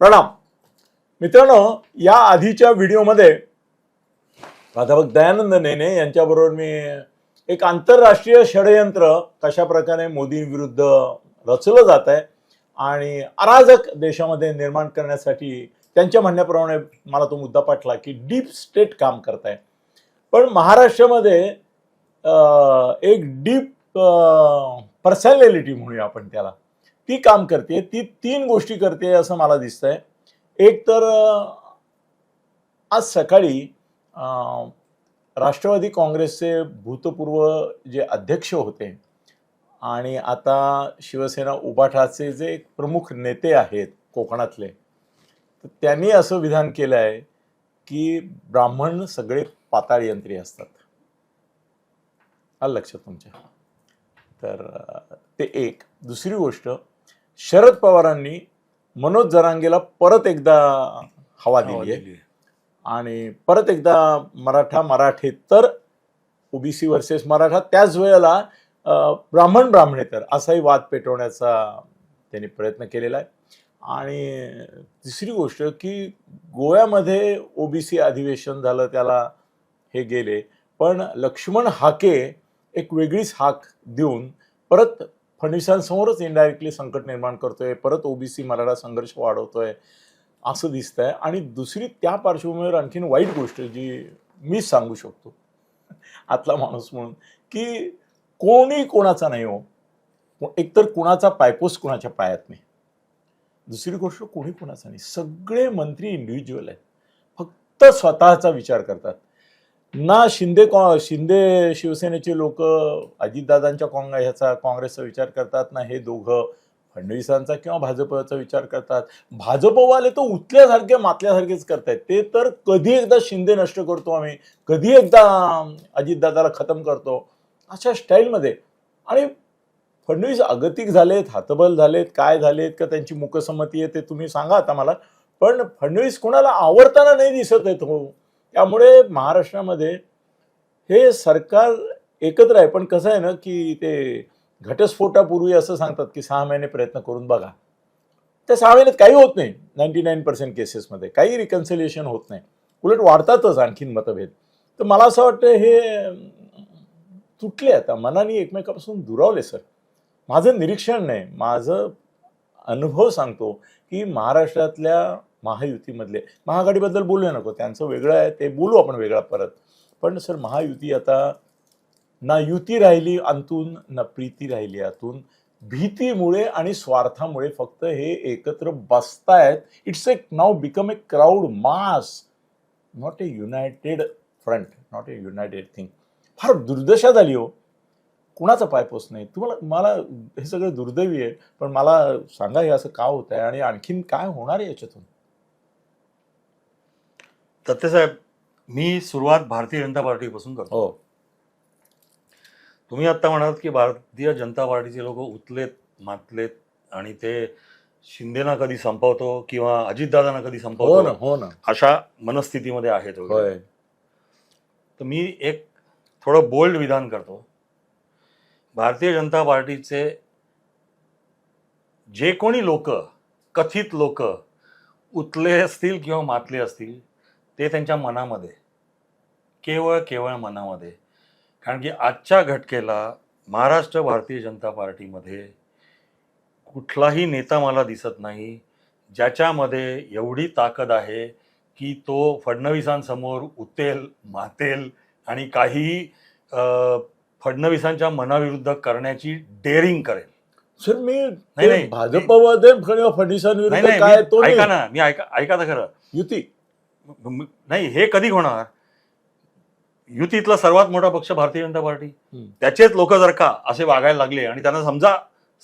प्रणाम. मित्रांनो या आधीच्या व्हिडिओमध्ये प्राध्यापक दयानंद नेने यांच्याबरोबर मी एक आंतरराष्ट्रीय षडयंत्र कशा प्रकारे मोदींविरुद्ध रचलं जात आहे आणि अराजक देशामध्ये निर्माण करण्यासाठी त्यांच्या म्हणण्याप्रमाणे मला तो मुद्दा पाठला की डीप स्टेट काम करत आहे. पण महाराष्ट्रामध्ये एक डीप पर्सनॅलिटी म्हणूया आपण त्याला. ती काम करते ती तीन गोष्टी करते असं मला दिसतंय. एक तर आज सकाळी राष्ट्रवादी काँग्रेसचे भूतपूर्व जे अध्यक्ष होते आणि आता शिवसेना उबाठाचे जे प्रमुख नेते आहेत कोकणातले तर त्यांनी असं विधान केलं आहे की ब्राह्मण सगळे पाताळयंत्री असतात. आलं लक्षात तुमच्या. तर ते एक. दुसरी गोष्ट शरद पवारांनी मनोज जरांगेला परत एकदा हवा दिली आहे आणि परत एकदा मराठा मराठे तर ओबीसी वर्सेस मराठा त्याच वेळेला ब्राह्मण ब्राह्मणेतर असाही वाद पेटवण्याचा त्यांनी प्रयत्न केलेला आहे. आणि तिसरी गोष्ट की गोव्यामध्ये ओबीसी अधिवेशन झालं त्याला हे गेले. पण लक्ष्मण हाके एक वेगळीच हाक देऊन परत फडणवीसांसमोरच इनडायरेक्टली संकट निर्माण करतोय परत ओबीसी मराठा संघर्ष वाढवतोय असं दिसतंय. आणि दुसरी त्या पार्श्वभूमीवर आणखीन वाईट गोष्ट जी मी सांगू शकतो आतला माणूस म्हणून की कोणी कोणाचा नाही हो. एकतर कुणाचा पायपोस कुणाच्या पायात नाही. दुसरी गोष्ट कोणी कोणाचा नाही. सगळे मंत्री इंडिव्हिज्युअल आहेत. फक्त स्वतःचा विचार करतात. ना शिंदे कॉ शिंदे शिवसेनेचे लोक अजितदादांच्या काँग ह्याचा काँग्रेसचा विचार करतात ना हे दोघं फडणवीसांचा किंवा भाजपचा विचार करतात. भाजपवाले तर उतल्यासारखे मातल्यासारखेच करतायत. ते तर कधी एकदा शिंदे नष्ट करतो आम्ही कधी एकदा अजितदादाला खतम करतो अशा स्टाईलमध्ये. आणि फडणवीस अगतिक झालेत हातबल झालेत काय झालेत का त्यांची मुकसंमती आहे ते तुम्ही सांगा आता मला. पण फडणवीस कोणाला आवडताना नाही दिसत आहेत हो. त्यामुळे महाराष्ट्रामध्ये हे सरकार एकत्र आहे. पण कसं आहे ना की ते घटस्फोटापूर्वी असं सांगतात की सहा महिने प्रयत्न करून बघा. त्या सहा महिन्यात काही होत नाही. नाईन्टी नाईन पर्सेंट केसेसमध्ये काही रिकन्सिलिएशन होत नाही. उलट वाढतातच आणखीन मतभेद. तर मला असं वाटतं हे तुटले आता. मनाने एकमेकापासून दुरावले सर. माझं निरीक्षण नाही. माझं अनुभव सांगतो की महाराष्ट्रातल्या महायुतीमधले. महाआघाडीबद्दल बोलूया नको त्यांचं वेगळं आहे ते बोलू आपण वेगळा परत. पण सर महायुती आता ना युती राहिली अंतून ना प्रीती राहिली आतून. भीतीमुळे आणि स्वार्थामुळे फक्त हे एकत्र बसतायत. It's a now become a crowd mass not a united front not a united thing फार दुर्दशा झाली हो. कुणाचा पाय पोच नाही. तुम्हाला मला हे सगळं दुर्दैवी आहे पण मला सांगा हे असं का होत आहे आणि आणखीन काय होणार आहे याच्यातून? सत्यसाहेब मी सुरुवात भारतीय जनता पार्टीपासून करतो. हो. तुम्ही आता म्हणालात की भारतीय जनता पार्टीचे लोक उतलेत मातलेत आणि ते शिंदेना कधी संपवतो किंवा अजितदादांना कधी हो ना संपवतो हो ना. अशा मनस्थितीमध्ये आहेत वगैरे. होय. तर मी एक थोडं बोल्ड विधान करतो. भारतीय जनता पार्टीचे जे कोणी लोक कथित लोक उतले असतील किंवा मातले असतील ते त्यांच्या मनामध्ये. केवळ केवळ मनामध्ये. कारण की आजच्या घटकेला महाराष्ट्र भारतीय जनता पार्टीमध्ये कुठलाही नेता मला दिसत नाही ज्याच्यामध्ये एवढी ताकद आहे की तो फडणवीसांसमोर उतेल मातेल आणि काही फडणवीसांच्या मनाविरुद्ध करण्याची डेअरिंग करेल. सर मी नाही, नाही फडणवीसांविरुद्ध काय तो ऐका ना मी ऐका ऐका तर खरं. युती. नाही हे कधी होणार? युतीतला सर्वात मोठा पक्ष भारतीय जनता पार्टी. त्याचेच लोक जर का असे वागायला लागले आणि त्यांना समजा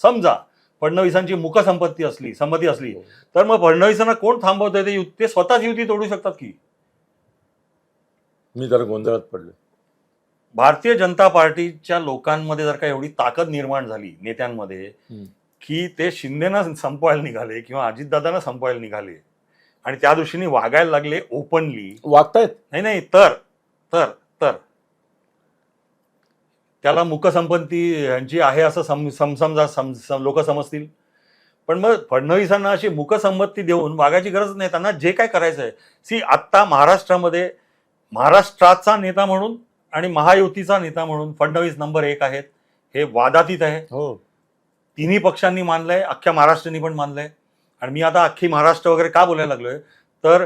समजा फडणवीसांची मुख संपत्ती असली संमती असली तर मग फडणवीसांना कोण थांबवतंय? ते युती- ते स्वतःच युती तोडू शकतात की? मी जरा गोंधळात पडलो भारतीय जनता पार्टीच्या लोकांमध्ये जर का एवढी ताकद निर्माण झाली नेत्यांमध्ये. की ते शिंदेना संपवायला निघाले किंवा अजितदादांना संपवायला निघाले आणि त्या दृष्टीने वागायला लागले ओपनली वागतायत? नाही नाही तर तर तर. त्याला मुकसंपत्ती यांची आहे असं सम सम समजा सम लोक समजतील. पण मग फडणवीसांना अशी मुकसंमती देऊन वागायची गरज नाही. त्यांना जे काय करायचं आहे सी आत्ता महाराष्ट्रामध्ये महाराष्ट्राचा नेता म्हणून आणि महायुतीचा नेता म्हणून फडणवीस नंबर एक आहेत. हे वादातीत आहे. हो. तिन्ही पक्षांनी मानलंय. अख्ख्या महाराष्ट्राने पण मानलंय. आणि मी आता अख्खी महाराष्ट्र वगैरे का बोलायला लागलोय? तर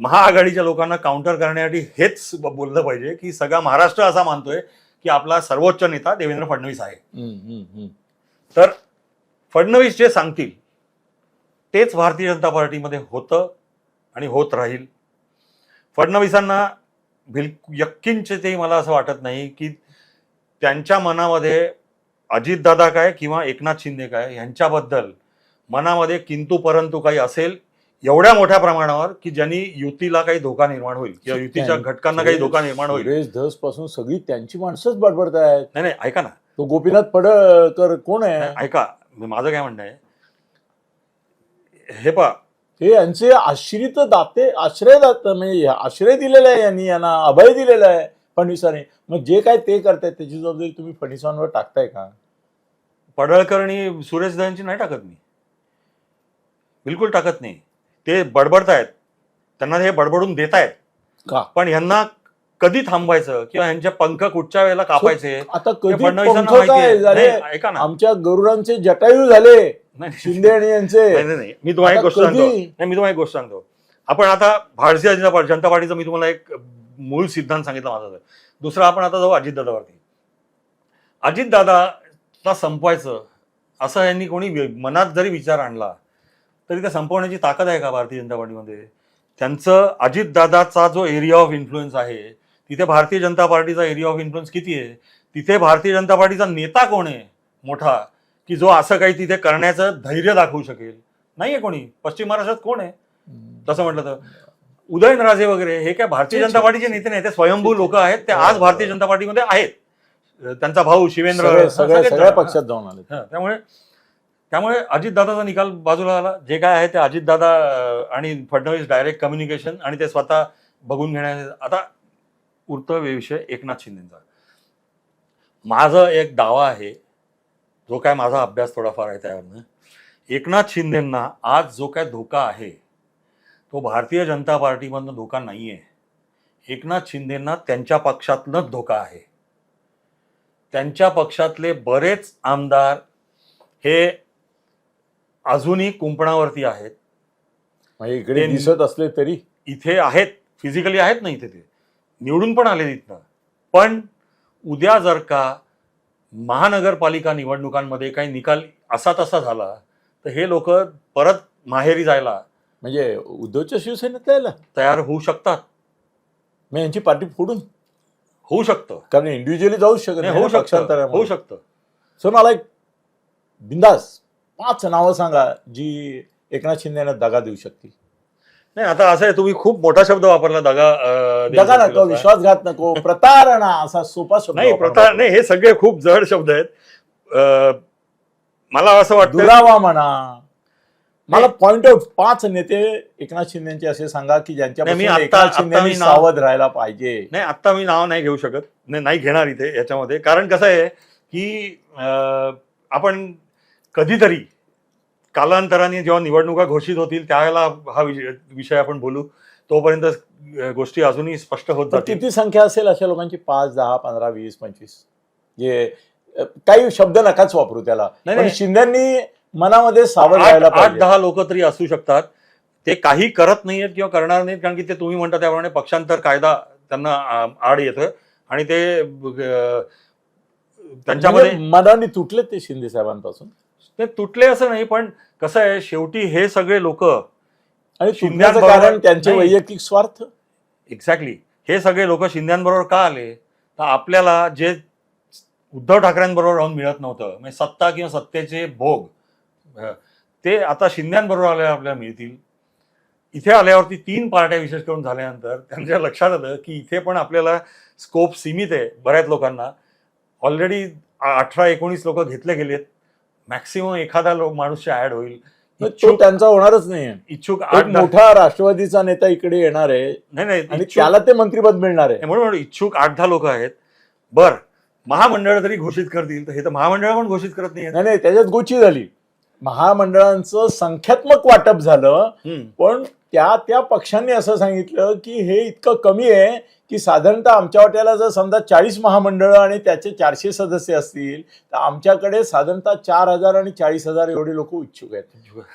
महाआघाडीच्या लोकांना काउंटर करण्यासाठी हेच ब- बोललं पाहिजे की सगळा महाराष्ट्र असा मानतोय की आपला सर्वोच्च नेता देवेंद्र फडणवीस आहे. तर फडणवीस जे सांगतील तेच भारतीय जनता पार्टीमध्ये होतं आणि होत राहील. फडणवीसांना बिल यक्किंचे ते मला असं वाटत नाही की त्यांच्या मनामध्ये अजितदादा काय किंवा एकनाथ शिंदे काय यांच्याबद्दल मनामध्ये किंतु परंतु काही असेल एवढ्या मोठ्या प्रमाणावर की ज्यांनी युतीला काही धोका निर्माण होईल किंवा युतीच्या घटकांना काही धोका निर्माण होईल. धसपासून सगळी त्यांची माणसंच बडबडत आहेत. नाही नाही ऐका ना. तो गोपीनाथ पडळकर कोण आहे? ऐका मी- माझं काय म्हणणं आहे? हे पा हे यांचे आश्रित दाते आश्रय दात म्हणजे आश्रय दिलेला आहे यांनी यांना अभय दिलेला आहे फडणवीसांनी. मग जे काय ते करतायत त्याची जबाबदारी तुम्ही फडणवीसांवर टाकताय का? पडळकर आणि सुरेश दयांची नाही टाकत मी. बिलकुल टाकत नाही. ते बडबडतायत. त्यांना हे बडबडून देत आहेत पण ह्यांना कधी थांबवायचं? किंवा ह्यांचे पंख कुठच्या वेळेला कापायचे? आता कधी ऐका ना. आमच्या गरुडांचे जटायू झाले. नाही, शिंदे आणि यांचे. नाही मी तुम्हाला एक गोष्ट सांगतो? नाही मी तुम्हाला एक गोष्ट सांगतो. आपण आता भारतीय जनता जनता पार्टीचा मी तुम्हाला एक मूळ सिद्धांत सांगितला माझा. दुसरा आपण आता जाऊ अजितदादावरती. अजितदादाला संपवायचं असं यांनी कोणी मनात जरी विचार आणला तरी त्या संपवण्याची ताकद आहे का भारतीय जनता पार्टीमध्ये? त्यांचं अजितदादाचा जो एरिया ऑफ इन्फ्लुएन्स आहे तिथे भारतीय जनता पार्टीचा एरिया ऑफ इन्फ्लुएन्स किती आहे? तिथे भारतीय जनता पार्टीचा नेता कोण आहे मोठा की जो असं काही तिथे करण्याचं धैर्य दाखवू शकेल? नाहीये कोणी. पश्चिम महाराष्ट्रात कोण आहे? तसं म्हटलं तर. उदयनराजे वगैरे हे काय भारतीय जनता आहे. पार्टीचे नेते नाही ते स्वयंभू लोक आहेत ते आज भारतीय जनता पार्टीमध्ये आहेत. त्यांचा भाऊ शिवेंद्र सगळे- सगळ्या. पक्षात जाऊन आले हा, त्यामुळे त्यामुळे अजितदादाचा निकाल बाजूला आला. जे काय आहे ते अजितदादा आणि फडणवीस डायरेक्ट कम्युनिकेशन आणि ते स्वतः बघून घेण्याचे. आता उरतो विषय एकनाथ शिंदेचा. माझा एक दावा आहे जो काय माझा अभ्यास थोडाफार आहे त्यावरनं. एकनाथ शिंदेंना आज जो काय धोका आहे तो भारतीय जनता पार्टीमधनं धोका नाही आहे एकनाथ शिंदेंना त्यांच्या पक्षातनंच धोका आहे. त्यांच्या पक्षातले बरेच आमदार हे अजूनही कुंपणावरती आहेत. म्हणजे इकडे ते- दिसत असले तरी? इथे आहेत फिजिकली आहेत ना इथे ते. निवडून पण आले तिथनं पण उद्या जर का महानगरपालिका निवडणुकांमध्ये काही निकाल असा तसा झाला तर हे लोक परत माहेरी जायला म्हणजे उद्धवच्या शिवसेनेत यायला तयार होऊ शकतात. मग यांची पार्टी फोडून? होऊ शकतं. कारण इंडिव्हिज्युअली जाऊच शकत नाही, नाही होऊ ना शकतं पक्षांतरामुळे. होऊ शकतं. सर मला एक बिंदास पाच नावं सांगा जी एकनाथ शिंदे यांना दगा देऊ शकतील. नाही आता असं आहे तुम्ही खूप मोठा शब्द वापरला दगा अं, दगा. नको विश्वासघात नको प्रतारणा असा सोपा शब्द नाही वापरला. प्रथा नाही हे सगळे खूप जड शब्द आहेत. अं, मला असं वाटतं दुरावा म्हणा. मला पॉइंट ऑफ पाच नेते एकनाथ शिंदेचे असे सांगा की ज्यांच्या मी एकनाथ आत्ता- आत्ता शिंदेनी मी नाव- सावध राहायला पाहिजे. नाही आत्ता मी नाव नाही घेऊ शकत. नाही नाही घेणार इथे याच्यामध्ये. कारण कसं आहे की अं, आपण कधीतरी कालांतराने जेव्हा निवडणुका घोषित होतील त्यावेळेला हा विषय विषय आपण बोलू. तोपर्यंत गोष्टी अजूनही स्पष्ट होत जातील. किती संख्या असेल अशा लोकांची? पाच दहा पंधरा वीस पंचवीस. जे काही शब्द नकाच वापरू त्याला. शिंदेनी मनामध्ये सावध राहायला आठ दहा लोक तरी असू शकतात. ते काही करत नाहीयेत किंवा करणार नाहीत कारण की ते तुम्ही म्हणता त्याप्रमाणे पक्षांतर कायदा त्यांना आड येतोय आणि ते अं, त्यांच्यामध्ये म्हणजे मनाने तुटले ते शिंदे साहेबांपासून. ते तुटले असं नाही पण कसं आहे शेवटी हे सगळे लोक आणि तुटण्याचं कारण त्यांचे नाही. वैयक्तिक स्वार्थ? एक्झॅक्टली हे सगळे लोक शिंद्यांबरोबर का आले? तर आपल्याला जे उद्धव ठाकरेंबरोबर राहून मिळत नव्हतं म्हणजे सत्ता किंवा सत्तेचे भोग ते आता शिंद्यांबरोबर आल्यावर आपल्याला मिळतील. इथे आल्यावरती तीन पार्ट्या विशेष करून झाल्यानंतर त्यांच्या लक्षात आलं की इथे पण आपल्याला स्कोप सीमित आहे बऱ्याच लोकांना. ऑलरेडी अठरा एकोणीस लोक घेतले गेलेत. मॅक्सिमम एखादा लो माणूसच्या ऍड होईल. तो इच्छुक त्यांचा होणारच नाही इच्छुक आठ मोठा राष्ट्रवादीचा नेता इकडे येणार आहे. नाही नाही आणि त्याला ते मंत्रीपद मिळणार आहे. म्हणून इच्छुक आठ दहा लोक आहेत. बर महामंडळ तरी घोषित करतील तर हे तर महामंडळ पण घोषित करत नाही नाही नाही त्याच्यात गोची झाली. महामंडळांचं संख्यात्मक वाटप झालं. पण त्या त्या पक्षांनी असं सांगितलं की हे इतकं कमी आहे की साधारणतः आमच्या वाट्याला जर समजा चाळीस महामंडळं आणि त्याचे चारशे सदस्य असतील तर आमच्याकडे साधारणतः चार हजार आणि चाळीस हजार एवढे लोक इच्छुक आहेत.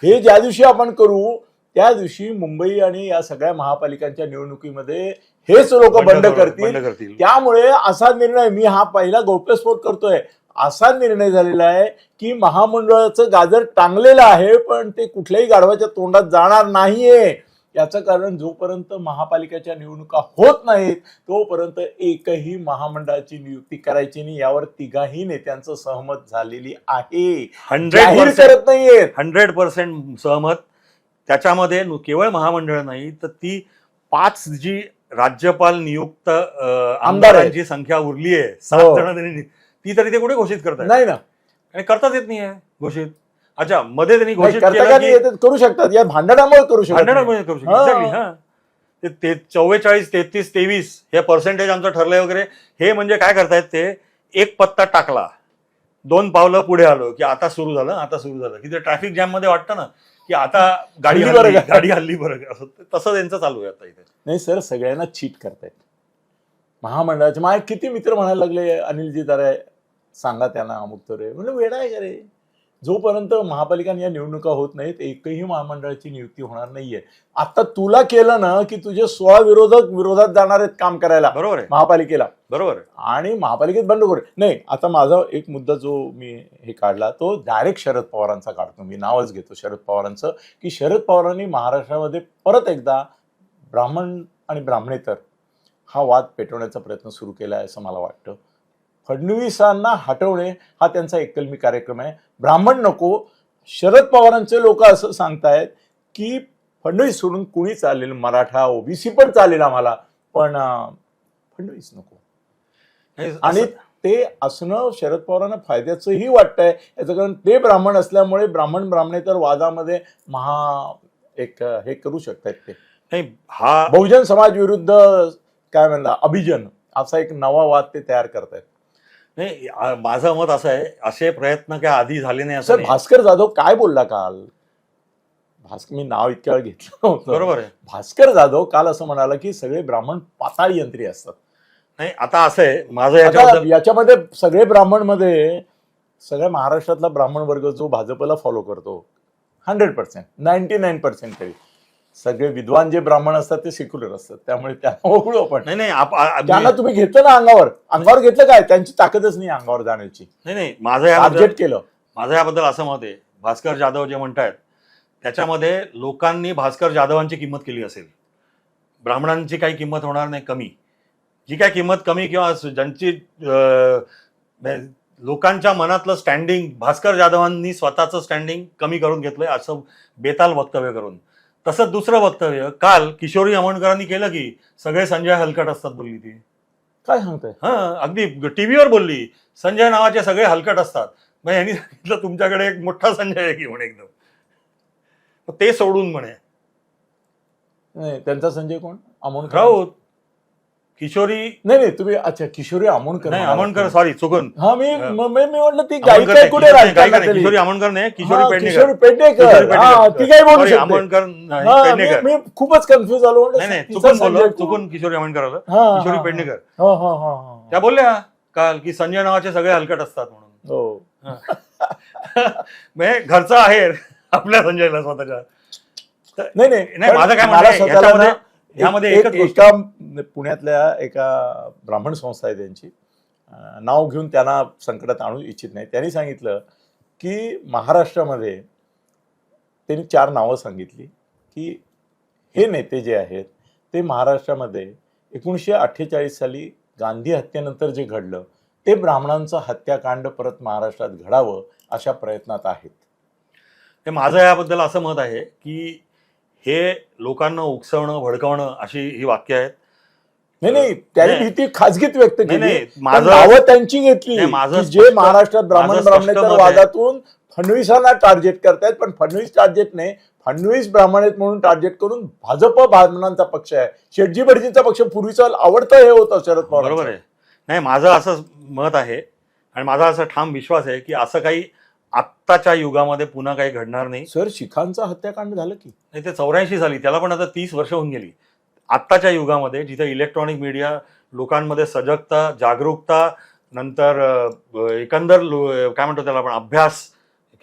हे ज्या दिवशी आपण करू त्या दिवशी मुंबई आणि या सगळ्या महापालिकांच्या निवडणुकीमध्ये हेच लोक बंड करू- करतील. बंड करतील. त्यामुळे असा निर्णय मी हा पहिला गौप्यस्फोट करतोय. असा निर्णय झालेला आहे की महामंडळाचं गाजर टांगलेलं आहे पण ते कुठल्याही गाढवाच्या तोंडात जाणार नाहीये. याचं कारण जोपर्यंत महापालिकेच्या निवडणुका होत नाहीत तोपर्यंत एकही महामंडळाची नियुक्ती करायची नाही. यावर तिघाही नेत्यांचं सहमत झालेली आहे. हंड्रेड करत नाहीयेत. हंड्रेड पर्सेंट सहमत. त्याच्यामध्ये केवळ महामंडळ नाही तर ती पाच जी राज्यपाल नियुक्त आमदारांची संख्या उरली आहे सात हो. जण ती तरी ते कुठे घोषित करतात नाही ना. आणि करताच येत नाही घोषित. अच्छा मध्ये त्यांनी घोषित करता का? करू शकतात. या भांडणामुळे करू शकतात भांडणामध्ये करू शकतो हा. Exactly, हा. ते- ते चव्वेचाळीस तेहतीस तेवीस हे पर्सेंटेज आमचं ठरलंय वगैरे. हे म्हणजे काय करतायत ते? एक पत्ता टाकला. दोन पावलं पुढे आलो की आता सुरू झालं आता सुरू झालं. की ते ट्रॅफिक जॅममध्ये वाटतं ना की आता गाडी हल्ली बरं हल्ली का? गाडी हल्ली बरं का? असं तसं त्यांचं चालू आहे आता इथे. नाही सर सगळ्यांना चीट करतायत. महामंडळाचे माझे किती मित्र म्हणायला लागले अनिलजी तारे सांगा त्यांना अमुक तरे म्हणजे वेडा आहे का रे? जोपर्यंत महापालिका या निवडणुका होत नाहीत एकही महामंडळाची नियुक्ती होणार नाहीये. आता तुला केलं ना की तुझे सोळा विरोधक विरोधात जाणार आहेत काम करायला. बरोबर आहे. महापालिकेला. बरोबर आणि महापालिकेत बंड करू. नाही आता माझा एक मुद्दा जो मी हे काढला तो डायरेक्ट शरद पवारांचा काढतो. मी नावच घेतो शरद पवारांचं की शरद पवारांनी महाराष्ट्रामध्ये परत एकदा ब्राह्मण आणि ब्राह्मणेतर हा वाद पेटवण्याचा प्रयत्न सुरू केला आहे असं मला वाटतं. फडणवीसांना हटवणे हा त्यांचा एककलमी कार्यक्रम आहे. ब्राह्मण नको शरद पवारांचे लोक असं सांगतायत की फडणवीस सोडून कुणी चालेल? मराठा ओबीसी पण चालेल आम्हाला पण फडणवीस नको. आणि ते असणं शरद पवारांना फायद्याचंही वाटतंय. याचं कारण ते ब्राह्मण असल्यामुळे ब्राह्मण ब्राह्मणेतर वादामध्ये महा एक हे करू शकतात ते. नाही हा बहुजन समाज विरुद्ध काय म्हणला? अभिजन असा एक नवा वाद ते तयार करतायत. नाही माझं मत असं आहे असे प्रयत्न काय आधी झाले नाही असं सर नाही. भास्कर जाधव काय बोलला काल? भास्कर मी नाव इतक्या वेळ घेतलं नव्हतं बरोबर आहे. भास्कर जाधव काल असं म्हणाला की सगळे ब्राह्मण पाताळ यंत्री असतात. नाही आता असं आहे माझं आता याच्याबद्दल याच्यामध्ये सगळे ब्राह्मणमध्ये सगळ्या महाराष्ट्रातला ब्राह्मण वर्ग जो भाजपला फॉलो करतो hundred percent ninety nine percent तरी. सगळे विद्वान जे ब्राह्मण असतात ते सेक्युलर असतात. त्यामुळे त्यांना ओळखू आपण. नाही नाही आप- आ- आ- त्यांना तुम्ही घेतलं ना अंगावर. अंगावर घेतलं काय? त्यांची ताकदच नाही अंगावर जाण्याची. नाही नाही माझं याबद्दल टार्गेट केलं. माझं याबद्दल असं मत आहे. भास्कर जाधव जे म्हणतायत त्याच्यामध्ये लोकांनी भास्कर जाधवांची किंमत केली असेल. ब्राह्मणांची काही किंमत होणार नाही कमी. जी काय किंमत कमी किंवा स- ज्यांची अं, म्हणजे लोकांच्या मनातलं स्टँडिंग भास्कर जाधवांनी स्वतःचं स्टँडिंग कमी करून घेतलंय असं बेताल वक्तव्य करून. तसंच दुसरं वक्तव्य काल किशोरी आमोणकरांनी केलं की सगळे संजय हलकट असतात बोलली ती. काय सांगताय? हा अगदी टीव्हीवर बोलली संजय नावाचे सगळे हलकट असतात. मग यांनी सांगितलं तुमच्याकडे एक मोठा संजय आहे की म्हणे एकदम. ते सोडून म्हणे. नाही त्यांचा संजय कोण? आमोणकर राऊत. किशोरी नाही नाही तुम्ही अच्छा किशोरी आमोणकर नाही म्हणालात. आमोणकर सॉरी चुकून हा मी हा. म- मी मी म्हटलं ती आमोणकर गायिका कुठे किशोरी- गायिका नाही? किशोरी आमोणकर नाही किशोरी पेडणेकर किशोरी हा. ती काय बोलू Sorry, शकते आमोणकर नाही, हा, पेडणेकर मी खूपच कन्फ्युज झालो म्हटलं, नाही नाही तिचा चुकून बोललो? चुकून किशोरी आमोणकर आलं हा, हा, किशोरी हा. पेडणेकर हो हो हो हो त्या बोलल्या काल की संजय नावाचे सगळे हलकट असतात म्हणून हो म्हणजे घरचा आहे आपल्या संजयला स्वतःच्या नाही नाही नाही, पण माझं काय म्हणणं मला आहे, स्वतःला याच्यामध्ये- ना, यामध्ये एक- एकच गोष्ट- एका पुण्यातल्या एका ब्राह्मण संस्था आहे त्यांची. नाव घेऊन त्यांना संकटात आणू इच्छित नाही. त्यांनी सांगितलं की महाराष्ट्रामध्ये त्यांनी चार नावं सांगितली की हे नेते जे आहेत ते महाराष्ट्रामध्ये एकोणीसशे अठ्ठेचाळीस साली गांधी हत्येनंतर जे घडलं ते ब्राह्मणांचं हत्याकांड परत महाराष्ट्रात घडावं अशा प्रयत्नात आहेत. ते माझं याबद्दल असं मत आहे की हे लोकांना उकसवणं भडकवणं अशी ही वाक्य आहेत. नाही नाही त्यांनी नाही. भीती खाजगीत व्यक्त केली. नावं त्यांची घेतली. माझं की जे महाराष्ट्रात ब्राह्मण ब्राह्मणेतर. वादातून फडणवीसांना टार्गेट करतायत पण फडणवीस टार्गेट नाही. फडणवीस ब्राह्मण म्हणून टार्गेट करून भाजप ब्राह्मणांचा पक्ष आहे. शेटजी भटजींचा पक्ष पूर्वीचा आवडतं हे होतं शरद पवार बरोबर आहे. नाही माझं असं मत आहे आणि माझा असा ठाम विश्वास आहे की असं काही आत्ताच्या युगामध्ये पुन्हा काही घडणार नाही. सर शिखांचं हत्याकांड झालं की? नाही ते चौऱ्याऐंशी झाली त्याला पण आता तीस वर्ष होऊन गेली. आत्ताच्या युगामध्ये जिथे इलेक्ट्रॉनिक मीडिया लोकांमध्ये सजगता जागरूकता नंतर एकंदर काय म्हणतो त्याला आपण अभ्यास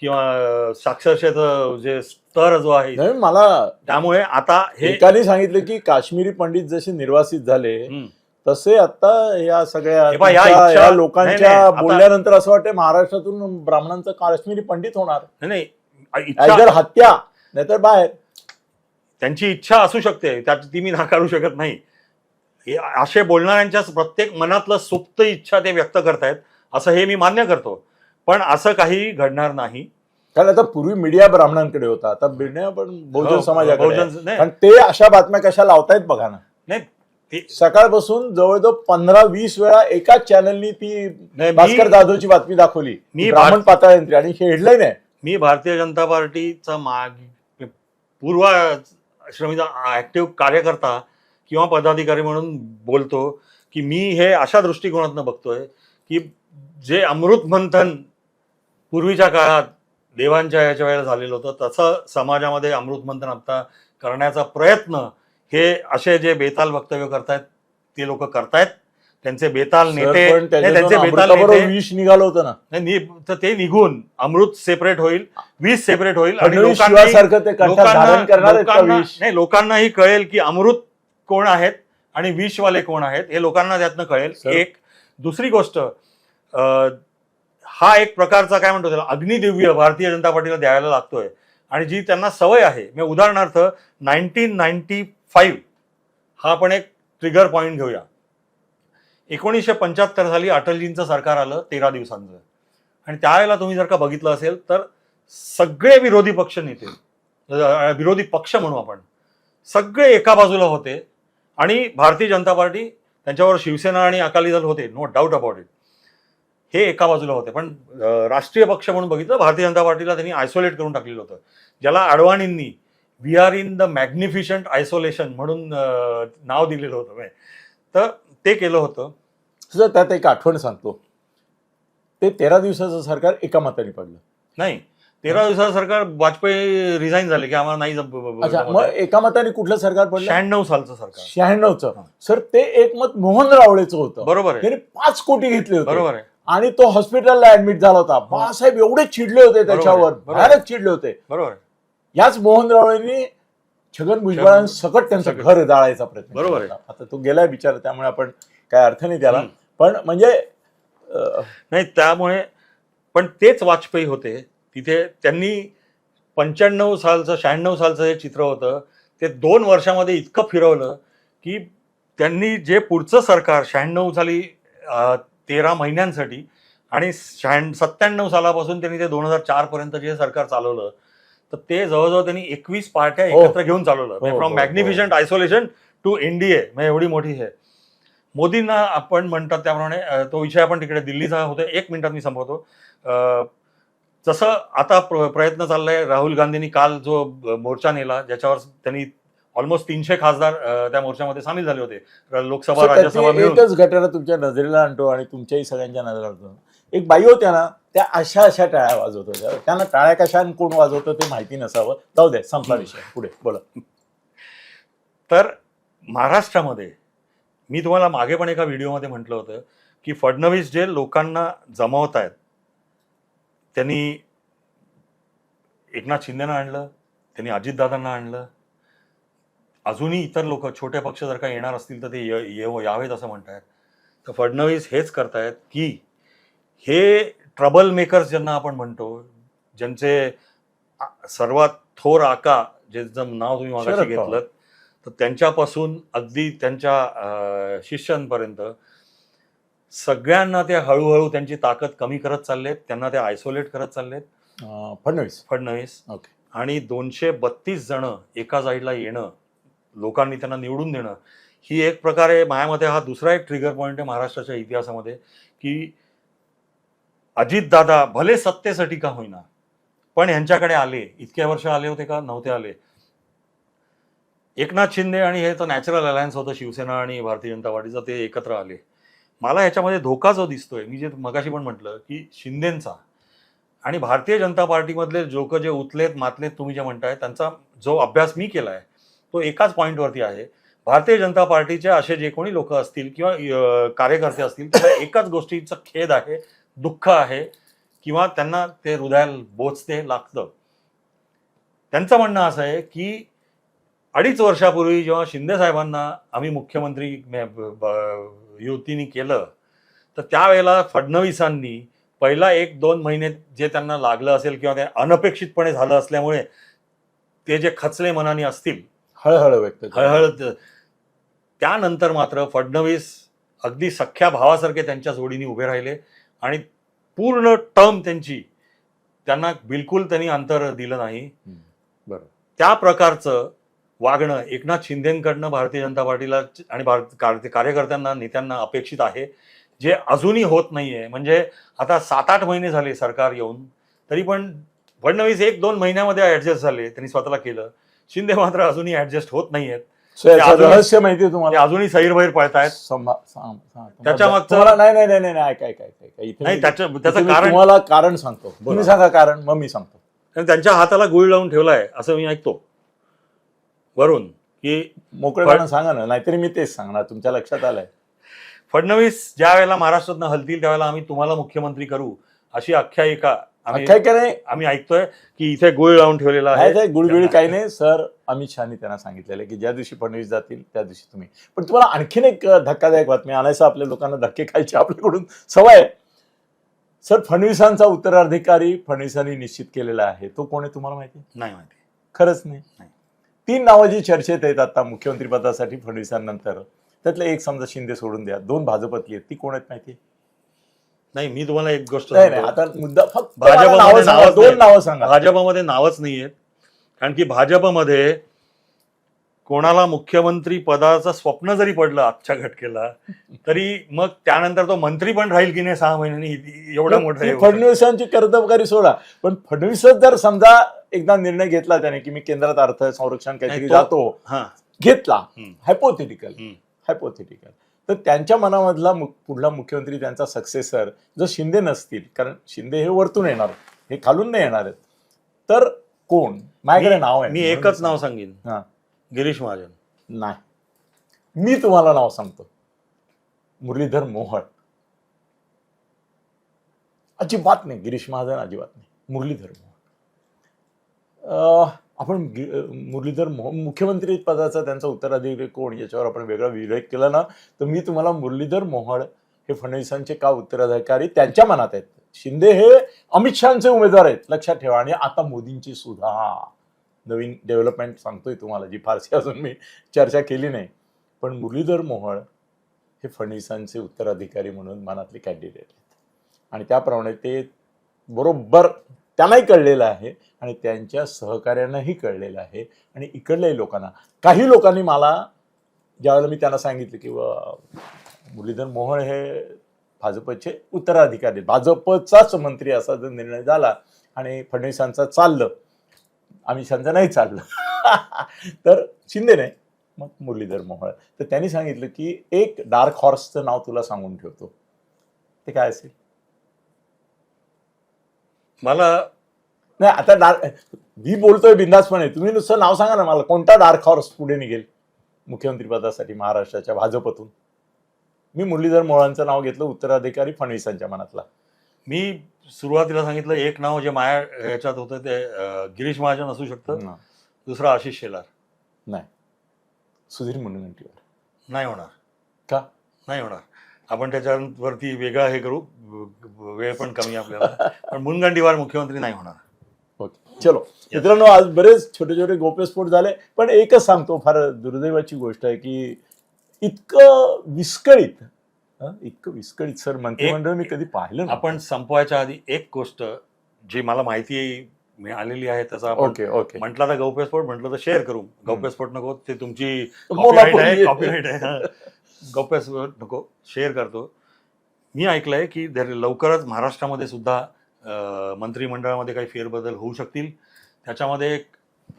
किंवा साक्षरतेचं जे स्तर जो आहे मला त्यामुळे आता हे सांगितलं की काश्मीरी पंडित जसे निर्वासित झाले. तसे आता या सगळ्या या लोकांच्या बोलल्यानंतर असं वाटतं महाराष्ट्रातून ब्राह्मणांचं काश्मीरी पंडित होणार. नाही, हत्या नाहीतर बाहेर. त्यांची इच्छा असू शकते त्यात ती मी नाकारू शकत नाही. असे बोलणाऱ्यांच्या प्रत्येक मनातलं सुप्त इच्छा ते व्यक्त करतायत असं हे मी मान्य करतो. पण असं काही घडणार नाही. कारण आता पूर्वी मीडिया ब्राह्मणांकडे होता आता मीडिया पण बहुजन हो, समाजाकडे ते अशा बातम्या कशा लावतायत बघा ना. नाही सकाळपासून जवळजवळ पंधरा वीस वेळा एकाच चॅनलनी ती नाही, मी- भास्कर जाधवची बातमी दाखवली. मी ब्राह्मण भार- पातळ्यंत्री आणि हे हेडलाईन आहे. मी भारतीय जनता पार्टीचा माग पूर्व श्रमीचा ऍक्टिव्ह कार्यकर्ता किंवा पदाधिकारी म्हणून बोलतो की मी हे अशा दृष्टिकोनातनं बघतोय की जे अमृत मंथन पूर्वीच्या काळात देवांच्या याच्या वेळेला झालेलं होतं तसं समाजामध्ये अमृत मंथन आता करण्याचा प्रयत्न हे असे जे बेताल वक्तव्य करतायत ते लोक करतायत. त्यांचे बेताल नेते त्यांचे बेताल विष निघालं होतं ना. नाही तर ते निघून अमृत सेपरेट होईल वीज सेपरेट होईल आणि लोकांनाही नाही कळेल की अमृत कोण आहेत आणि विषवाले कोण आहेत हे लोकांना त्यातनं कळेल. एक दुसरी गोष्ट हा एक प्रकारचा काय म्हणतो त्याला अग्निदिव्य भारतीय जनता पार्टीला द्यायला लागतोय. आणि जी त्यांना सवय आहे मी उदाहरणार्थ नाईन्टीन नाईन्टी फाईव्ह. हा आपण एक ट्रिगर पॉईंट घेऊया. एकोणीसशे पंच्याहत्तर साली अटलजींचं सरकार आलं तेरा दिवसांचं. आणि त्यावेळेला तुम्ही जर का बघितलं असेल तर सगळे विरोधी पक्ष नेते विरोधी पक्ष म्हणू आपण सगळे एका बाजूला होते. आणि भारतीय जनता पार्टी त्यांच्यावर शिवसेना आणि अकाली दल होते नो डाऊट अबाउट इट हे एका बाजूला होते. पण राष्ट्रीय पक्ष म्हणून बघितलं भारतीय जनता पार्टीला त्यांनी आयसोलेट करून टाकलेलं होतं. ज्याला अडवाणींनी we are in the magnificent isolation म्हणून नाव दिलेलं होतं म्हणजे. तर ते केलं होतं. सर त्यात एक आठवण सांगतो. ते तेरा दिवसाचं सरकार एका मताने पडलं. नाही तेरा दिवसाचं सरकार वाजपेयी रिझाईन झाले की आम्हाला नाही मग एका मताने कुठलं सरकार पडलं? शहाण्णव सालचं सरकार. शहाण्णवचं. सर ते एक मत मोहन रावळेचं होतं. बरोबर त्यांनी पाच कोटी घेतले होते. बरोबर आहे. आणि तो हॉस्पिटलला ऍडमिट झाला होता. बाळासाहेब एवढे चिडले होते त्याच्यावर. भयानक चिडले होते. बरोबर याच मोहन रावळेंनी छगन भुजबळांसकट त्यांचं. घर जाळायचा प्रयत्न बरोबर. आता तो गेलाय बिचारा त्यामुळे आपण काय अर्थ नाही त्याला. पण म्हणजे नाही त्यामुळे पण तेच वाजपेयी होते तिथे त्यांनी पंच्याण्णव सालचं शहाण्णव सालचं हे चित्र होतं ते दोन वर्षामध्ये इतकं फिरवलं की त्यांनी जे पुढचं सरकार शहाण्णव साली तेरा महिन्यांसाठी आणि शहाण्णव सत्त्याण्णव सालापासून त्यांनी ते दोन हजार चार पर्यंत जे सरकार चालवलं तर ते जवळजवळ त्यांनी एकवीस पार्ट्या हो. एकत्र घेऊन चालवलं. हो, फ्रॉम हो, मॅग्निफिशंट आयसोलेशन टू एनडीए म्हणजे एवढी मोठी आहे मोदींना आपण म्हणतात त्याप्रमाणे तो विषय आपण तिकडे दिल्लीचा होता. एक मिनिटात मी संपवतो. जसं आता प्र- प्रयत्न चाललाय राहुल गांधींनी काल जो मोर्चा नेला ज्याच्यावर त्यांनी ऑलमोस्ट तीनशे खासदार त्या मोर्चामध्ये सामील झाले होते. लोकसभा राज्यसभा तुमच्या नजरेला आणतो आणि तुमच्याही सगळ्यांच्या नजरेला आणतो. एक बाई होत्या ना त्या अशा अशा टाळ्या वाजवत होत्या. त्यांना टाळ्या कशा आणि कोण वाजवतं ते माहिती नसावं. जाऊ दे संपला विषय. पुढे बोला. तर महाराष्ट्रामध्ये मी तुम्हाला मागे पण एका व्हिडिओमध्ये म्हटलं होतं की फडणवीस जे लोकांना जमवत आहेत त्यांनी एकनाथ शिंदेना आणलं त्यांनी अजितदादांना आणलं. अजूनही इतर लोक छोटे पक्ष जर का येणार असतील तर ते ये- येव- यावेत असं म्हणतायत. तर फडणवीस हेच करतायत की हे ट्रबल मेकर्स ज्यांना आपण म्हणतो ज्यांचे सर्वात थोर आका ज्याचं नाव तुम्ही मागाशी. घेतलं तर त्यांच्यापासून अगदी त्यांच्या शिष्यांपर्यंत सगळ्यांना ते हळूहळू त्यांची ताकद कमी करत चाललेत त्यांना ते आयसोलेट करत चाललेत. फडणवीस. फडणवीस. ओके. आणि दोनशे बत्तीस जण एका साईडला येणं लोकांनी त्यांना निवडून देणं ही एक प्रकारे माझ्यामध्ये हा दुसरा एक ट्रिगर पॉईंट आहे महाराष्ट्राच्या इतिहासामध्ये की अजितदादा भले सत्तेसाठी का होईना पण ह्यांच्याकडे आले. इतक्या वर्ष आले होते का? नव्हते आले. एकनाथ शिंदे आणि हे तर नॅचरल अलायन्स होतं शिवसेना आणि भारतीय जनता पार्टीचं ते एकत्र आले. मला ह्याच्यामध्ये धोका जो दिसतोय मी जे मगाशी पण म्हटलं की शिंदेचा आणि भारतीय जनता पार्टीमधले लोक जे उतलेत मातलेत तुम्ही जे म्हणताय त्यांचा जो अभ्यास मी केला आहे तो एकाच पॉईंटवरती आहे. भारतीय जनता पार्टीचे असे जे कोणी लोक असतील किंवा कार्यकर्ते असतील त्याला एकाच गोष्टीचा खेद आहे दुःख आहे किंवा त्यांना ते हृदयाला बोचते लागतं त्यांचं म्हणणं असं आहे की अडीच वर्षापूर्वी जेव्हा शिंदे साहेबांना आम्ही मुख्यमंत्री युतीने केलं तर त्यावेळेला फडणवीसांनी पहिला एक दोन महिने जे त्यांना लागलं असेल किंवा ते अनपेक्षितपणे झालं असल्यामुळे ते जे खचले मनाने असतील हळहळ व्यक्त. हळहळ त्यानंतर मात्र फडणवीस अगदी सख्या भावासारखे त्यांच्या जोडीने उभे राहिले आणि पूर्ण टर्म त्यांची त्यांना बिलकुल त्यांनी अंतर दिलं नाही. बरोबर त्या प्रकारचं वागणं एकनाथ शिंदेकडनं भारतीय जनता पार्टीला आणि भारत कार- कार्यकर्त्यांना नेत्यांना अपेक्षित आहे. जे अजूनही होत नाहीये म्हणजे आता सात आठ महिने झाले सरकार येऊन तरी पण फडणवीस एक दोन महिन्यामध्ये ऍडजस्ट झाले त्यांनी स्वतःला केलं. शिंदे मात्र अजूनही ऍडजस्ट होत नाहीयेत. So याचं अजूनही- रहस्य माहिती ते तुम्हाला? अजूनही सैरभैर पळतायत? संभा- सांग- सांग. त्याच्या मागचं- तुम्हाला- नाही नाही नाही नाही नाही, ऐका ऐका ऐका ऐका. इथे नाही मी- त्याचं इथे त्याचं मी कारण तुम्हाला कारण सांगतो. तुम्ही. सांगा कारण. मग मी सांगतो. कारण त्यांच्या हाताला गुळ लावून ठेवलाय असं मी ऐकतो. वरून की मोकळेपणा सांगा ना नाहीतरी मी तेच सांगणार तुमच्या लक्षात आलंय. फडणवीस ज्या वेळेला महाराष्ट्रातनं हलतील त्यावेळेला आम्ही तुम्हाला मुख्यमंत्री करू अशी आख्यायिका आम्ही काय काय नाही आम्ही ऐकतोय की इथे गुळ लावून ठेवलेला आहे गुळगुळी काही नाही सर अमित शहानी त्यांना सांगितलेलं की ज्या दिवशी फडणवीस जातील त्या दिवशी तुम्ही पण तुम्हाला आणखीन एक धक्कादायक बातमी आणायचं आपल्या लोकांना धक्के खायची आपल्याकडून सवय. सर फडणवीसांचा उत्तराधिकारी फडणवीसांनी निश्चित केलेला आहे तो कोण आहे तुम्हाला माहिती? नाही माहिती खरंच नाही. तीन नावं जी चर्चेत आहेत आता मुख्यमंत्री पदासाठी फडणवीसांनंतर त्यातलं एक समजा शिंदे सोडून द्या दोन भाजपतली आहेत ती कोण आहेत माहिती? नाही मी तुम्हाला एक गोष्ट नाही नाही सांगतो. आता मुद्दा फक्त भाजपमध्ये मला नावं सांगा नावच दोन नाही. नावं सांगा भाजपमध्ये नावच नाहीयेत कारण की भाजपमध्ये कोणाला मुख्यमंत्री पदाचं स्वप्न जरी पडलं आजच्या घटकेला तरी मग त्यानंतर तो मंत्री पण राहील की नाही सहा महिन्यांनी एवढा मोठा हे. फडणवीसांची कर्तबगारी सोडा पण फडणवीसच जर समजा एकदा निर्णय घेतला त्याने की मी केंद्रात अर्थ संरक्षण काहीतरी नाही, तो- जातो हा घेतला हम्म. हायपोथेटिकल हम्म. हायपोथेटिकल तर त्यांच्या मनामधला मु- पुढला मुख्यमंत्री त्यांचा सक्सेसर जर शिंदे नसतील कारण शिंदे हे वरतून येणार हे खालून नाही येणार आहेत तर कोण? माझ्याकडे नाव आहे. मी एकच नाव सांगेन. हा. गिरीश महाजन. नाही. मी तुम्हाला नाव सांगतो. मुरलीधर मोहळ अजिबात नाही. गिरीश महाजन अजिबात नाही. मुरलीधर मोहळ अं, आपण मुरलीधर मोह मुख्यमंत्री पदाचा त्यांचा उत्तराधिकारी कोण याच्यावर आपण वेगळा विवेक केला ना तर मी तुम्हाला मुरलीधर मोहळ हे फडणवीसांचे का उत्तराधिकारी त्यांच्या मनात आहेत. शिंदे हे अमित शहाचे उमेदवार आहेत लक्षात ठेवा. आणि आता मोदींची सुद्धा नवीन डेव्हलपमेंट सांगतोय तुम्हाला जी फारशी अजून मी चर्चा केली नाही. पण मुरलीधर मोहळ हे फडणवीसांचे उत्तराधिकारी म्हणून मनातले कॅन्डिडेट आहेत. आणि त्याप्रमाणे ते बरोबर त्यांनाही कळलेलं आहे आणि त्यांच्या सहकार्यांनाही कळलेलं आहे आणि इकडल्याही लोकांना. काही लोकांनी मला ज्यावेळेला मी त्यांना सांगितलं की मुरलीधर मोहळ हे भाजपचे उत्तराधिकारी भाजपचाच मंत्री असा जर निर्णय झाला आणि फडणवीसांचा चाललं आमिषांचं नाही चाललं. तर शिंदे नाही मग मुरलीधर मोहोळ. तर त्यांनी सांगितलं की एक डार्क हॉर्सचं नाव तुला सांगून ठेवतो. ते काय असेल? मला नाही आता डार्क मी बोलतोय बिंदासपणे. तुम्ही नुसतं नाव सांगा ना मला. कोणता डार्क हॉर्स पुढे निघेल? मुख्यमंत्री पदासाठी महाराष्ट्राच्या भाजपतून. मी मुरलीधर मोहळांचं नाव घेतलं उत्तराधिकारी फडणवीसांच्या मनातला. मी सुरुवातीला सांगितलं एक नाव जे माया ह्याच्यात होतं ते गिरीश महाजन असू शकतं. दुसरं आशिष शेलार. नाही. सुधीर मुनगंटीवार. नाही होणार. का? नाही होणार. आपण त्याच्यावरती वेगळा हे करू वेळ पण कमी आपल्याला. पण मुनगंटीवार मुख्यमंत्री नाही होणार. ओके. चलो. मित्रांनो आज बरेच छोटे छोटे गोप्यस्फोट झाले पण एकच सांगतो फार दुर्दैवाची गोष्ट आहे की इतकं विस्कळीत इतकं विस्कळीत सर मंत्रिमंडळ मी कधी पाहिलं ना आपण संपवायच्या आधी एक गोष्ट जी मला माहिती मिळालेली आहे त्याचा ओके ओके. म्हटलं तर गौप्यस्फोट म्हटलं तर शेअर करू. गौप्यस्फोट नको ते तुमची आहे. कॉपीराईट आहे. गौप्यस्फोट नको शेअर करतो. मी ऐकलंय की लवकरच महाराष्ट्रामध्ये सुद्धा मंत्रिमंडळामध्ये काही फेरबदल होऊ शकतील. त्याच्यामध्ये एक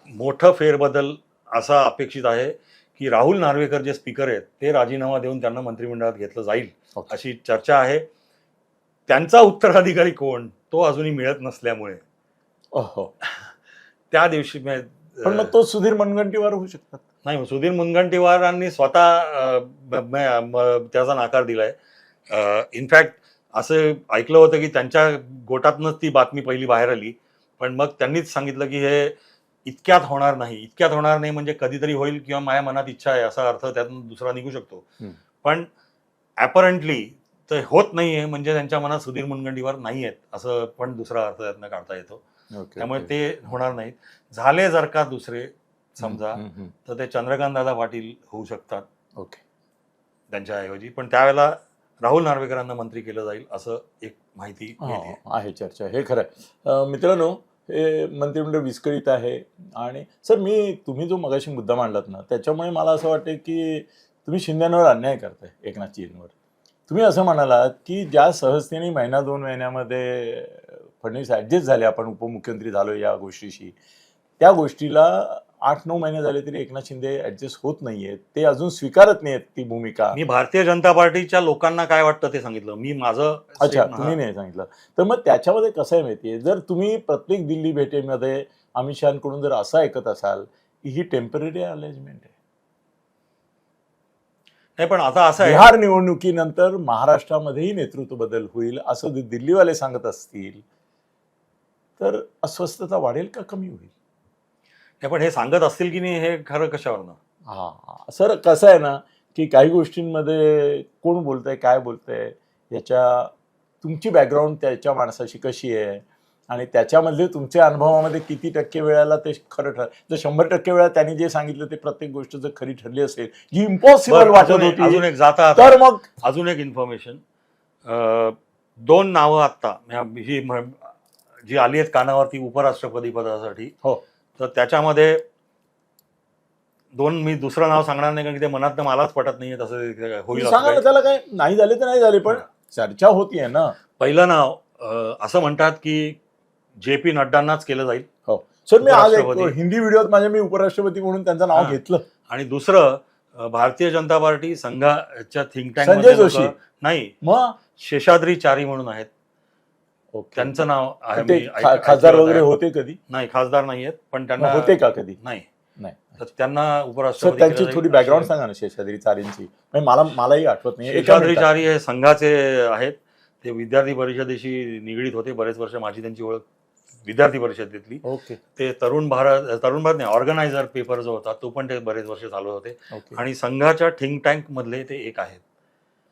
मोठं फेरबदल असा अपेक्षित आहे की राहुल नार्वेकर जे स्पीकर आहेत ते राजीनामा देऊन त्यांना मंत्रिमंडळात घेतलं जाईल. अशी चर्चा आहे. त्यांचा उत्तराधिकारी कोण? तो अजूनही मिळत नसल्यामुळे. ओहो त्या दिवशी मी- पण मग तो सुधीर मनगंटीवार होऊ शकतात. नाही सुधीर मुनगंटीवारांनी स्वतः त्याचा नाकार दिलाय. इनफॅक्ट असं ऐकलं होतं की त्यांच्या गोटातनंच ती बातमी पहिली बाहेर आली. पण मग त्यांनीच सांगितलं की हे इतक्यात होणार नाही. इतक्यात होणार नाही म्हणजे कधीतरी होईल किंवा माझ्या मनात इच्छा आहे असा अर्थ त्यातून दुसरा निघू शकतो. पण ॲपरंटली तर होत नाहीये म्हणजे त्यांच्या मनात सुधीर मुनगंटीवार नाही आहेत असं पण दुसरा अर्थ त्यातनं काढता येतो. त्यामुळे. ते होणार नाहीत. झाले जर का दुसरे समजा तर ते चंद्रकांत दादा पाटील होऊ शकतात. ओके त्यांच्याऐवजी. पण त्यावेळेला राहुल नार्वेकरांना मंत्री केलं जाईल असं एक माहिती आहे चर्चा. हे खरं मित्रांनो हे मंत्रिमंडळ विस्कळीत आहे आणि सर मी तुम्ही जो मगाशी मुद्दा मांडलात ना त्याच्यामुळे मला असं वाटतं की तुम्ही शिंद्यांवर अन्याय करताय एकनाथजींवर तुम्ही असं म्हणालात की ज्या सहजतेने महिना दोन महिन्यामध्ये फडणवीस ॲडजस्ट झाले आपण उपमुख्यमंत्री झालो या गोष्टीशी. त्या गोष्टीला आठ नऊ महिने झाले तरी एकनाथ शिंदे ॲडजस्ट होत नाहीयेत ते अजून स्वीकारत नाहीयेत ती भूमिका. मी भारतीय जनता पार्टीच्या लोकांना काय वाटतं ते सांगितलं. मी माझं अच्छा. तुम्ही नाही सांगितलं. तर मग त्याच्यामध्ये कसं आहे माहितीये? जर तुम्ही प्रत्येक दिल्ली भेटेमध्ये अमित शहाकडून जर असं ऐकत असाल की ही टेंपररी अरेंजमेंट आहे. नाही पण आता असं बिहार निवडणुकीनंतर महाराष्ट्रामध्येही नेतृत्व बदल होईल असं दिल्लीवाले सांगत असतील तर अस्वस्थता वाढेल का कमी होईल? नाही, पण हे सांगत असतील की नाही हे खरं कशावरनं? हा सर कसं आहे ना की काही गोष्टींमध्ये कोण बोलतंय काय बोलतंय याच्या तुमची बॅकग्राऊंड त्याच्या माणसाशी कशी आहे? आणि त्याच्यामधले तुमच्या अनुभवामध्ये किती टक्के वेळाला ते खरं ठर जर शंभर टक्के वेळा त्यांनी जे सांगितलं ते प्रत्येक गोष्ट जर खरी ठरली असेल जी इम्पॉसिबल वाटत एक- अजून होती एक जाता तर मग? अजून एक इन्फॉर्मेशन दोन नावं आत्ता ही जी आली आहेत कानावरती उपराष्ट्रपती पदासाठी हो. तर त्याच्यामध्ये दोन मी दुसरं नाव सांगणार नाही कारण की ते मनात मलाच पटत नाहीये तसं होईल असं सांगा ना काही. त्याला काय नाही झाले तर नाही झाले पण चर्चा होतीये ना पहिलं नाव अं, असं म्हणतात की जे पी नड्डांनाच केलं जाईल सर मी आज एक उपराष्ट्रपती. हिंदी व्हिडिओत माझ्या मी उपराष्ट्रपती म्हणून त्यांचं नाव हा. घेतलं आणि दुसरं अं, भारतीय जनता पार्टी संघाच्या थिंक टँक संजय जोशी. नाही मग शेषाद्री चारी म्हणून आहेत. त्यांचं नाव आहे मी ऐक- खासदार ऐकलं वगैरे आहे. होते कधी? नाही खासदार नाही आहेत पण त्यांना होते का कधी? नाही. नाही. तर त्यांना सर उपराष्ट्रपती त्यांची केलं थोडी बॅकग्राऊंड सांगा ना शेषाद्री चारींची. म्हणजे मला मलाही आठवत नाही. एका शेषाद्री मिनिटात. चारी हे संघाचे आहेत. ते विद्यार्थी परिषदेशी निगडीत होते. बरेच वर्ष माझी त्यांची ओळख विद्यार्थी परिषदेतली. ओके. ते तरुण भारत तरुण भारत नाही ऑर्गनायझर पेपर जो होता तो पण ते बरेच वर्ष चालू होते. ओके. आणि संघाच्या थिंक टँक मधले ते एक आहेत.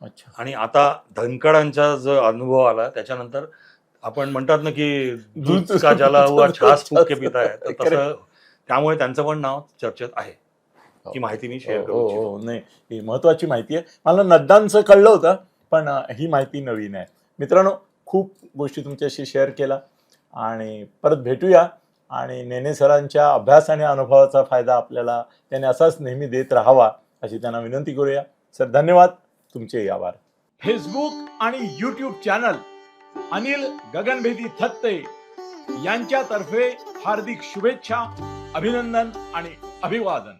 अच्छा. आणि आता धनकडांचा जो अनुभव आला त्याच्यानंतर आपण म्हणतात ना की दूध का ज्याला हुआ छास फूक के छास. पिता आहे तर तसं त्यामुळे त्यांचं पण नाव चर्चेत आहे. ही. माहिती मी शेअर हो करू हो, इच्छितो. हो नाही ही महत्वाची माहिती आहे. मला नड्डांचं कळलं होतं पण अं, ही माहिती नवीन आहे. मित्रांनो खूप गोष्टी तुमच्याशी शेअर केला आणि परत भेटूया. आणि नेने सरांच्या अभ्यास आणि अनुभवाचा फायदा आपल्याला त्याने असाच नेहमी देत राहावा अशी त्यांना विनंती करूया. सर धन्यवाद. तुमचेही आभार. फेसबुक आणि युट्यूब चॅनल अनिल गगनभेदी थत्ते यांच्यातर्फे हार्दिक शुभेच्छा अभिनंदन आणि अभिवादन.